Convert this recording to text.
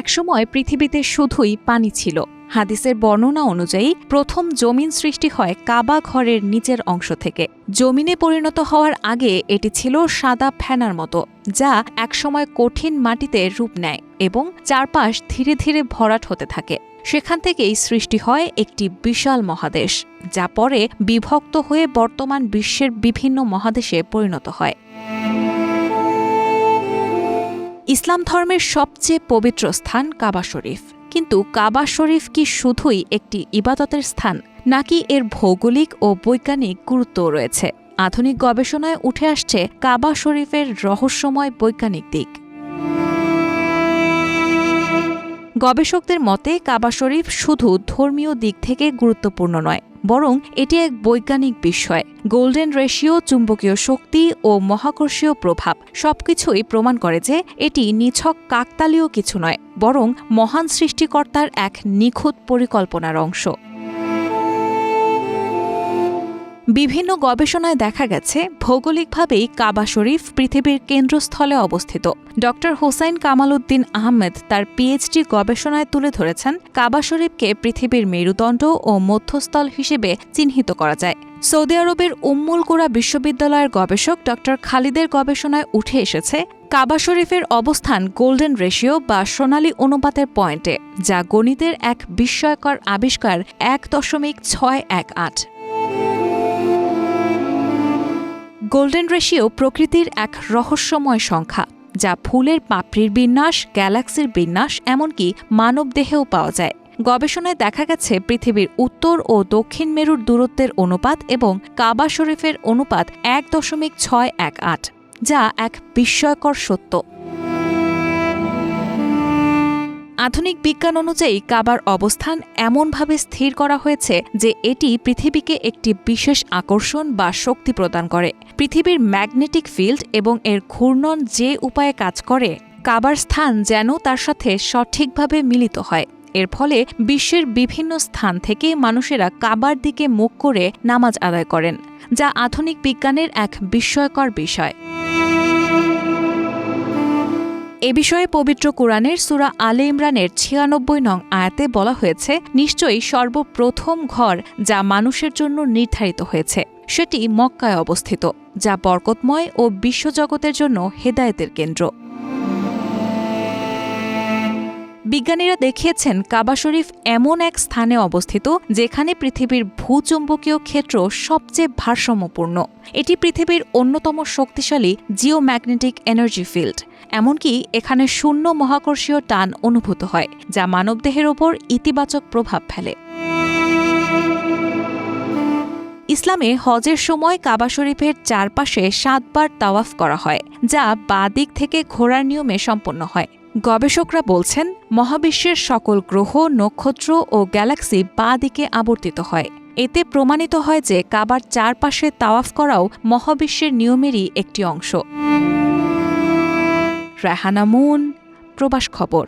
একসময় পৃথিবীতে শুধুই পানি ছিল। হাদিসের বর্ণনা অনুযায়ী প্রথম জমিন সৃষ্টি হয় কাবা ঘরের নিচের অংশ থেকে। জমিনে পরিণত হওয়ার আগে এটি ছিল সাদা ফেনার মতো, যা একসময় কঠিন মাটিতে রূপ নেয় এবং চারপাশ ধীরে ধীরে ভরাট হতে থাকে। সেখান থেকেই সৃষ্টি হয় একটি বিশাল মহাদেশ, যা পরে বিভক্ত হয়ে বর্তমান বিশ্বের বিভিন্ন মহাদেশে পরিণত হয়। ইসলাম ধর্মের সবচেয়ে পবিত্র স্থান কাবা শরীফ। কিন্তু কাবা শরীফ কি শুধুই একটি ইবাদতের স্থান, নাকি এর ভৌগোলিক ও বৈজ্ঞানিক গুরুত্বও রয়েছে? আধুনিক গবেষণায় উঠে আসছে কাবা শরীফের রহস্যময় বৈজ্ঞানিক দিক। গবেষকদের মতে, কাবা শরীফ শুধু ধর্মীয় দিক থেকে গুরুত্বপূর্ণ নয় বরং এটি এক বৈজ্ঞানিক বিষয়। গোল্ডেন রেশিও, চুম্বকীয় শক্তি ও মহাকর্ষীয় প্রভাব সবকিছুই প্রমাণ করে যে এটি নিছক কাকতালীয় কিছু নয়, বরং মহান সৃষ্টিকর্তার এক নিখুঁত পরিকল্পনার অংশ। বিভিন্ন গবেষণায় দেখা গেছে, ভৌগোলিকভাবেই কাবা শরীফ পৃথিবীর কেন্দ্রস্থলে অবস্থিত। ড হোসাইন কামাল উদ্দিন আহমেদ তার পিএইচডি গবেষণায় তুলে ধরেছেন কাবা শরীফকে পৃথিবীর মেরুদণ্ড ও মধ্যস্থল হিসেবে চিহ্নিত করা যায়। সৌদি আরবের উম্মুল কোরা বিশ্ববিদ্যালয়ের গবেষক ড খালিদের গবেষণায় উঠে এসেছে, কাবা শরীফের অবস্থান গোল্ডেন রেশিও বা সোনালী অনুপাতের পয়েন্টে, যা গণিতের এক বিস্ময়কর আবিষ্কার এক দশমিক ছয় এক আট। গোল্ডেন রেশিও প্রকৃতির এক রহস্যময় সংখ্যা, যা ফুলের পাপড়ির বিন্যাস, গ্যালাক্সির বিন্যাস, এমনকি মানবদেহেও পাওয়া যায়। গবেষণায় দেখা গেছে পৃথিবীর উত্তর ও দক্ষিণ মেরুর দূরত্বের অনুপাত এবং কাবা শরীফের অনুপাত এক দশমিক ছয় এক আট, যা এক বিস্ময়কর সত্য। আধুনিক বিজ্ঞান অনুযায়ী কাবার অবস্থান এমনভাবে স্থির করা হয়েছে যে এটি পৃথিবীকে একটি বিশেষ আকর্ষণ বা শক্তি প্রদান করে। পৃথিবীর ম্যাগনেটিক ফিল্ড এবং এর ঘূর্ণন যে উপায়ে কাজ করে, কাবার স্থান যেন তার সাথে সঠিকভাবে মিলিত হয়। এর ফলে বিশ্বের বিভিন্ন স্থান থেকে মানুষেরা কাবার দিকে মুখ করে নামাজ আদায় করেন, যা আধুনিক বিজ্ঞানের এক বিস্ময়কর বিষয়। এ বিষয়ে পবিত্র কোরআনের সুরা আলে ইমরানের ছিয়ানব্বই নং আয়াতে বলা হয়েছে, নিশ্চয়ই সর্বপ্রথম ঘর যা মানুষের জন্য নির্ধারিত হয়েছে, সেটি মক্কায় অবস্থিত, যা বরকতময় ও বিশ্বজগতের জন্য হেদায়েতের কেন্দ্র। বিজ্ঞানীরা দেখিয়েছেন, কাবা শরীফ এমন এক স্থানে অবস্থিত যেখানে পৃথিবীর ভূচুম্বকীয় ক্ষেত্র সবচেয়ে ভারসাম্যপূর্ণ। এটি পৃথিবীর অন্যতম শক্তিশালী জিওম্যাগনেটিক এনার্জি ফিল্ড। এমনকি এখানে শূন্য মহাকর্ষীয় টান অনুভূত হয়, যা মানবদেহের ওপর ইতিবাচক প্রভাব ফেলে। ইসলামে হজের সময় কাবা শরীফের চারপাশে সাতবার তাওয়াফ করা হয়, যা বাঁ দিক থেকে ঘোরার নিয়মে সম্পন্ন হয়। গবেষকরা বলছেন, মহাবিশ্বের সকল গ্রহ, নক্ষত্র ও গ্যালাক্সি বাঁ দিকে আবর্তিত হয়। এতে প্রমাণিত হয় যে কাবার চারপাশে তাওয়াফ করাও মহাবিশ্বের নিয়মেরই একটি অংশ। রাহানা মুন, প্রবাস খবর।